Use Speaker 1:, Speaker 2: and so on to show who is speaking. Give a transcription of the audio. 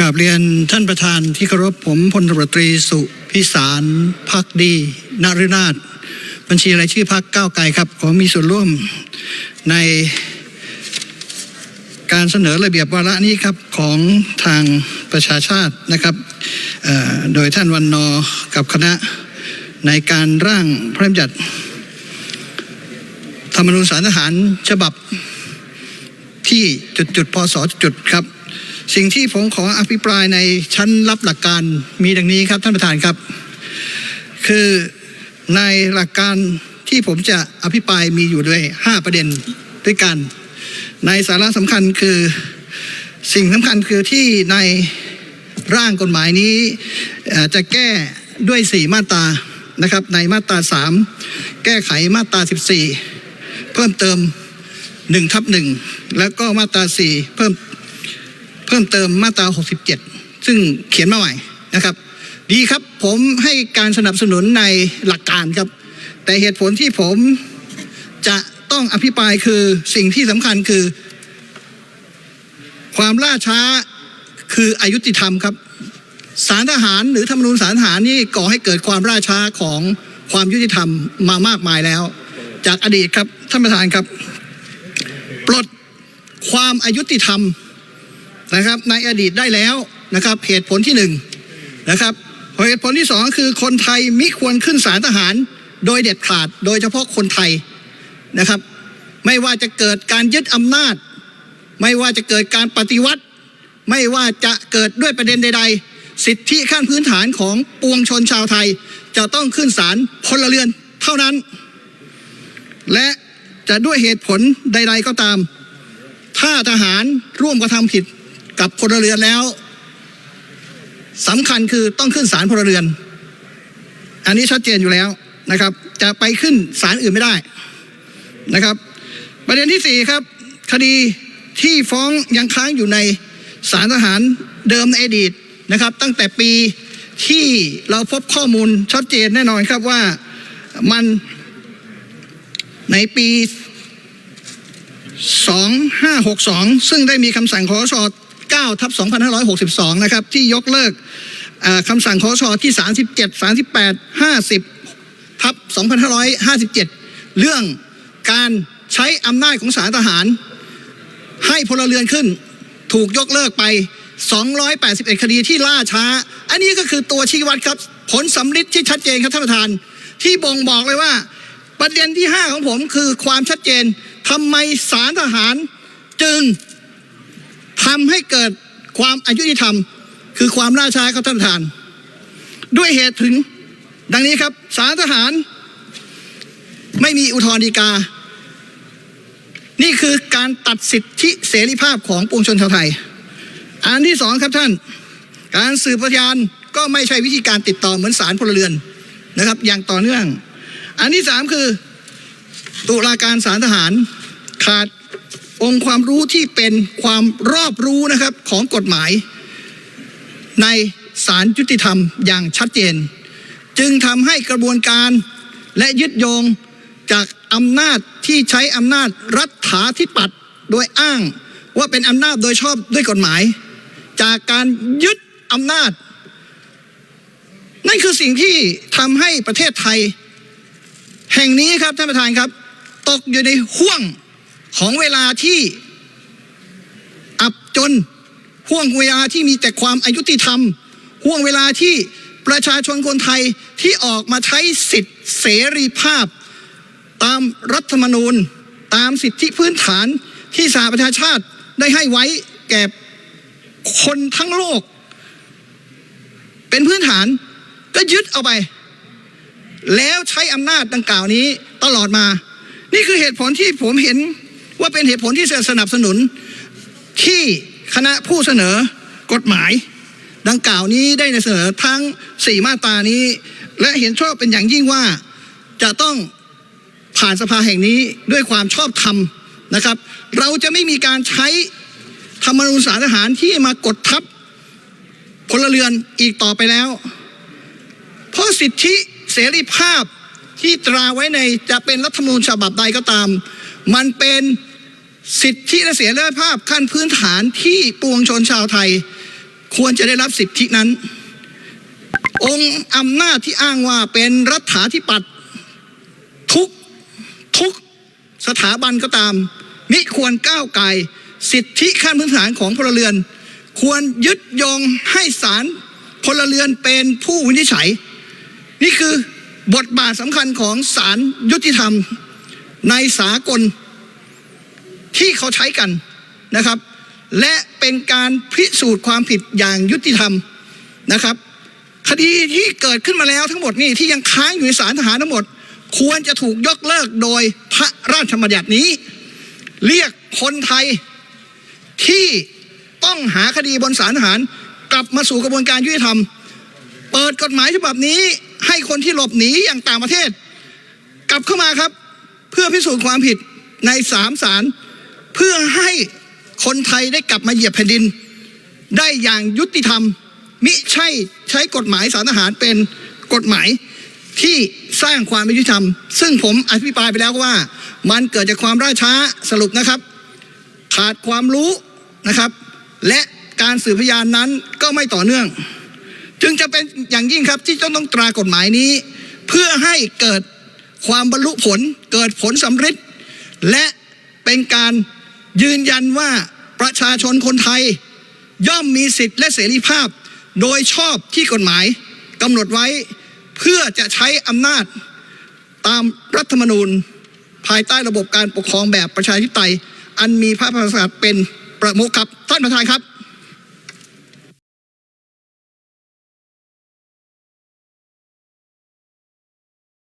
Speaker 1: กราบเรียนท่านประธานที่เคารพผมพลตรตรีสุพิสารพักดีนฤนาถบัญชีรายชื่อพักก้าวไกลครับ ขอมีส่วนร่วมในการเสนอระเบียบวาระนี้ครับของทางประชาชาตินะครับโดยท่านวันนอกับคณะในการร่างพระราชบัญญัติธรรมนูญสารทหารฉบับที่จุดจุดพศจุดครับ สิ่งที่ผมขออภิปรายในชั้นรับหลักการมีดังนี้ครับท่านประธานครับ คือในหลักการที่ผมจะอภิปรายมีอยู่ด้วย 5 ประเด็นด้วยกัน ในสาระสำคัญคือสิ่งสำคัญคือที่ในร่างกฎหมายนี้จะแก้ด้วย 4 มาตรานะครับ ในมาตรา 3 แก้ไขมาตรา 14 เพิ่มเติม1ทับ1แล้วก็มาตรา 4 เพิ่ม เพิ่มเติมมาตรา 67 ซึ่งเขียนมาใหม่นะครับ ดีครับผมให้การสนับสนุนในหลักการครับ แต่เหตุผลที่ผมจะต้องอภิปรายคือสิ่งที่สำคัญคือ ความล่าช้าคืออายุติธรรมครับสารทหารหรือธรรมนูญสารทหารนี่ก่อให้เกิดความล่าช้าของความยุติธรรมมามากมายแล้ว จากอดีตครับท่านประธานครับ ปลดความอายุติธรรม นะครับในอดีตได้แล้วนะครับเหตุผลที่หนึ่งนะครับเหตุผลที่สองคือคนไทยมิควรขึ้นศาลทหาร โดยเด็ดขาด โดยเฉพาะคนไทยนะครับ ไม่ว่าจะเกิดการยึดอำนาจ ไม่ว่าจะเกิดการปฏิวัติ ไม่ว่าจะเกิดด้วยประเด็นใด ๆ สิทธิขั้นพื้นฐานของปวงชนชาวไทย จะต้องขึ้นศาลพลเรือนเท่านั้น และจะด้วยเหตุผลใด ๆก็ตาม ถ้าทหารร่วมกระทำผิด กับพลเรือนแล้วสำคัญคือต้องขึ้นศาลพลเรือน อันนี้ชัดเจนอยู่แล้วนะครับ จะไปขึ้นศาลอื่นไม่ได้นะครับ ประเด็นที่สี่ครับ คดีที่ฟ้องยังค้างอยู่ในศาลทหารเดิมในอดีตนะครับ ตั้งแต่ปีที่เราพบข้อมูลชัดเจนแน่นอนครับว่ามันในปี 2562 ซึ่งได้มีคำสั่งคอช 9ทับ2562 นะครับ ที่ยกเลิกคำสั่งคอชที่ 37 38 50 ทับ2557 เรื่องการใช้อำนาจของศาลทหาร ให้พลเรือนขึ้น ถูกยกเลิกไป 281 คดีที่ล่าช้า อันนี้ก็คือตัวชี้วัดครับ ผลสำลิดที่ชัดเจนครับท่านประธาน ที่บ่งบอกเลยว่าประเด็นที่ 5 ของผมคือความชัดเจนทำไมศาลทหารจึง ทำให้เกิดความอายุติธรรม คือความล่าช้าครับท่านประธาน ด้วยเหตุถึงดังนี้ครับศาลทหารไม่มีอุทธรณ์ฎีกา นี่คือการตัดสิทธิเสรีภาพของปวงชนชาวไทย อันที่สองครับท่าน การสืบพยานก็ไม่ใช่วิธีการติดต่อเหมือนศาลพลเรือนนะครับ อย่างต่อเนื่อง อันที่สามคือ ตุลาการศาลทหารขาด องค์ความรู้ที่เป็นความรอบรู้นะครับของกฎหมาย ในศาลยุติธรรมอย่างชัดเจน จึงทำให้กระบวนการและยึดโยงจากอำนาจที่ใช้อำนาจรัฐาธิปัตย์โดยอ้างว่าเป็นอำนาจโดยชอบด้วยกฎหมาย จากการยึดอำนาจ นั่นคือสิ่งที่ทำให้ประเทศไทย แห่งนี้ครับท่านประธานครับ ตกอยู่ในห่วง ของเวลาที่อับจนห่วงเวลาที่มีแต่ความอายุติธรรมห่วงเวลาที่ประชาชนคนไทยที่ออกมาใช้สิทธิเสรีภาพ ตามรัฐธรรมนูญ ตามสิทธิพื้นฐานที่สหประชาชาติได้ให้ไว้แก่คนทั้งโลก เป็นพื้นฐานก็ยึดเอาไป แล้วใช้อำนาจดังกล่าวนี้ตลอดมา นี่คือเหตุผลที่ผมเห็น ว่าเป็นเหตุผลที่จะสนับสนุนที่คณะผู้เสนอกฎหมาย ดังกล่าวนี้ได้เสนอทั้ง 4 มาตรานี้ และเห็นชอบเป็นอย่างยิ่งว่าจะต้องผ่านสภาแห่งนี้ด้วยความชอบธรรมนะครับ เราจะไม่มีการใช้ธรรมนูญสารทหารที่มากดทับพลเรือนอีกต่อไปแล้ว เพราะสิทธิเสรีภาพที่ตราไว้ในจะเป็นรัฐธรรมนูญฉบับใดก็ตาม มันเป็น สิทธิและเสรีภาพขั้นพื้นฐานที่ปวงชนชาวไทย ควรจะได้รับสิทธินั้น องค์อำนาจที่อ้างว่าเป็นรัฐาธิปัตย์ทุกทุกสถาบันก็ตามมิควรก้าวไกลสิทธิขั้นพื้นฐานของพลเรือน ควรยึดโยงให้ศาลพลเรือนเป็นผู้วินิจฉัย นี่คือบทบาทสำคัญของศาลยุติธรรมในสากล ที่เขาใช้กันนะครับ และเป็นการพิสูจน์ความผิดอย่างยุติธรรมนะครับ คดีที่เกิดขึ้นมาแล้วทั้งหมดนี่ที่ยังค้างอยู่ในศาลทหารทั้งหมด ควรจะถูกยกเลิกโดยพระราชบัญญัตินี้ เรียกคนไทยที่ต้องหาคดีบนศาลทหารกลับมาสู่กระบวนการยุติธรรม เปิดกฎหมายฉบับนี้ให้คนที่หลบหนีอย่างต่างประเทศ กลับเข้ามาครับ เพื่อพิสูจน์ความผิดในสามศาล เพื่อให้คนไทยได้กลับมาเหยียบแผ่นดิน ได้อย่างยุติธรรม มิใช่ใช้กฎหมายสารทหารเป็นกฎหมายที่สร้างความไม่ยุติธรรม ซึ่งผมอภิปรายไปแล้วว่า มันเกิดจากความล่าช้าสรุปนะครับ ขาดความรู้นะครับ และการสืบพยานนั้นก็ไม่ต่อเนื่อง จึงจะเป็นอย่างยิ่งครับที่ต้องต้องตรากฎหมายนี้ เพื่อให้เกิดความบรรลุผล เกิดผลสำเร็จและเป็นการ ยืนยันว่าประชาชนคนไทย ย่อมมีสิทธิและเสรีภาพ โดยชอบที่กฎหมายกำหนดไว้ เพื่อจะใช้อำนาจตามรัฐธรรมนูญ ภายใต้ระบบการปกครองแบบประชาธิปไตย อันมีพระมหากษัตริย์เป็นประมุขครับ ท่านประธานครับ